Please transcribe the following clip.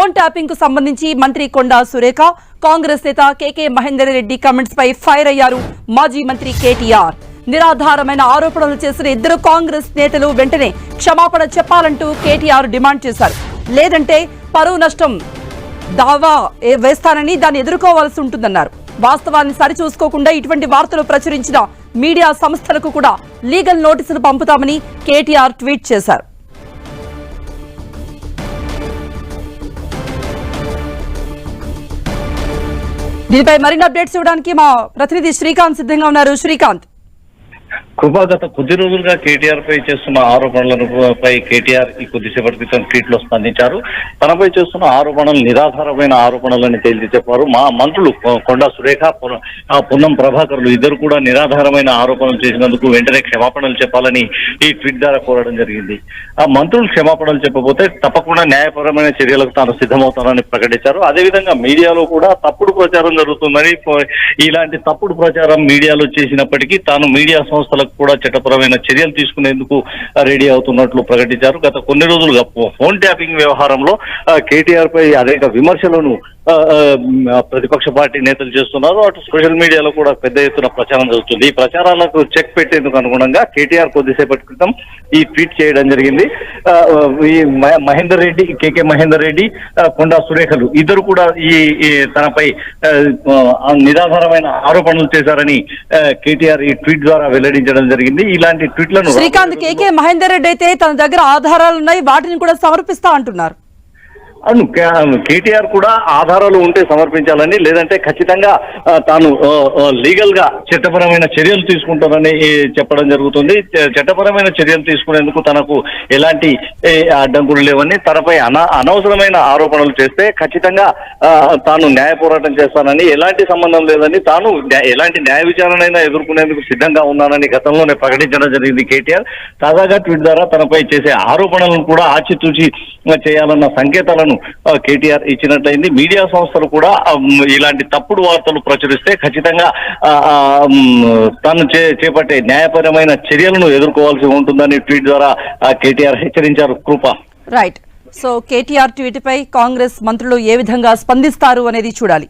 Phone ట్యాపింగ్కు సంబంధించి మంత్రి కొండా సురేఖ కాంగ్రెస్ నేత కేకే మహేందర్ రెడ్డి కమెంట్స్ పై ఫైర్ అయ్యారు మాజీ మంత్రి కేటీఆర్. నిరాధారమైన ఆరోపణలు చేసిన ఇద్దరు కాంగ్రెస్ నేతలు వెంటనే క్షమాపణ చెప్పాలంటూ కేటీఆర్ డిమాండ్ చేశారు. లేదంటే పరువు నష్టం దావా వేస్తానని దాన్ని ఎదుర్కోవాల్సి ఉంటుందన్నారు. వాస్తవాన్ని సరిచూసుకోకుండా ఇటువంటి వార్తలు ప్రచురించిన మీడియా సంస్థలకు కూడా లీగల్ నోటీసులు పంపుతామని కేటీఆర్ ట్వీట్ చేశారు. దీనిపై మరిన్ని అప్డేట్స్ ఇవ్వడానికి మా ప్రతినిధి శ్రీకాంత్ సిద్ధంగా ఉన్నారు. శ్రీకాంత్. కృపా గత కొద్ది రోజులుగా కేటీఆర్ పై చేస్తున్న ఆరోపణలను పై కేటీఆర్ ఈ కొద్దిసేపటి క్రితం ట్వీట్లో స్పందించారు. తనపై చేస్తున్న ఆరోపణలు నిరాధారమైన ఆరోపణలని తేల్చి చెప్పారు. మా మంత్రులు కొండా సురేఖ ఆ పొన్నం ప్రభాకర్లు ఇద్దరు కూడా నిరాధారమైన ఆరోపణలు చేసినందుకు వెంటనే క్షమాపణలు చెప్పాలని ఈ ట్వీట్ ద్వారా కోరడం జరిగింది. ఆ మంత్రులు క్షమాపణలు చెప్పబోతే తప్పకుండా న్యాయపరమైన చర్యలకు తాను సిద్ధమవుతానని ప్రకటించారు. అదేవిధంగా మీడియాలో కూడా తప్పుడు ప్రచారం జరుగుతుందని ఇలాంటి తప్పుడు ప్రచారం మీడియాలో చేసినప్పటికీ తాను మీడియా సంస్థలకు కూడా చట్టపరమైన చర్యలు తీసుకునేందుకు రెడీ అవుతున్నట్లు ప్రకటించారు. గత కొన్ని రోజులుగా ఫోన్ ట్యాపింగ్ వ్యవహారంలో కేటీఆర్ పై అనేక విమర్శలను ప్రతిపక్ష పార్టీ నేతలు చేస్తున్నారు. అటు సోషల్ మీడియాలో కూడా పెద్ద ఎత్తున ప్రచారం జరుగుతుంది. ఈ ప్రచారాలకు చెక్ పెట్టేందుకు అనుగుణంగా కేటీఆర్ కొద్దిసేపటి క్రితం ఈ ట్వీట్ చేయడం జరిగింది. ఆ, ఈ మహేందర్ రెడ్డి కేకే మహేందర్ రెడ్డి కొండా సురేఖలు ఇద్దరు కూడా ఈ తనపై నిరాధారమైన ఆరోపణలు చేశారని కేటీఆర్ ఈ ట్వీట్ ద్వారా వెల్లడించడం జరిగింది. ఇలాంటి ట్వీట్లను శ్రీకాంత్ కేకే మహేందర్ రెడ్డి అయితే తన దగ్గర ఆధారాలు ఉన్నాయి వాటిని కూడా సమర్పిస్తా అంటున్నారు. కేటీఆర్ కూడా ఆధారాలు ఉంటే సమర్పించాలని లేదంటే ఖచ్చితంగా తాను లీగల్గా చట్టపరమైన చర్యలు తీసుకుంటానని చెప్పడం జరుగుతుంది. చట్టపరమైన చర్యలు తీసుకునేందుకు తనకు ఎలాంటి అడ్డంకులు లేవని తనపై అన అనవసరమైన ఆరోపణలు చేస్తే ఖచ్చితంగా తాను న్యాయ పోరాటం చేస్తానని ఎలాంటి సంబంధం లేదని తాను ఎలాంటి న్యాయ విచారణైనా ఎదుర్కొనేందుకు సిద్ధంగా ఉన్నానని గతంలోనే ప్రకటించడం జరిగింది కేటీఆర్. తాజాగా ట్వీట్ ద్వారా తనపై చేసే ఆరోపణలను కూడా ఆచితూచి చేయాలన్న సంకేతాలను ఆ, కేటీఆర్ ఇచ్చినట్లయింది. మీడియా సంస్థలు కూడా ఇలాంటి తప్పుడు వార్తలు ప్రచురిస్తే ఖచ్చితంగా తను తాను చే- చేపట్టే న్యాయపరమైన చర్యలను ఎదుర్కోవాల్సి ఉంటుందని ట్వీట్ ద్వారా కేటీఆర్ హెచ్చరించారు. కృప. రైట్ సో కేటీఆర్ ట్వీట్ పై కాంగ్రెస్ మంత్రులు ఏ విధంగా స్పందిస్తారు అనేది చూడాలి.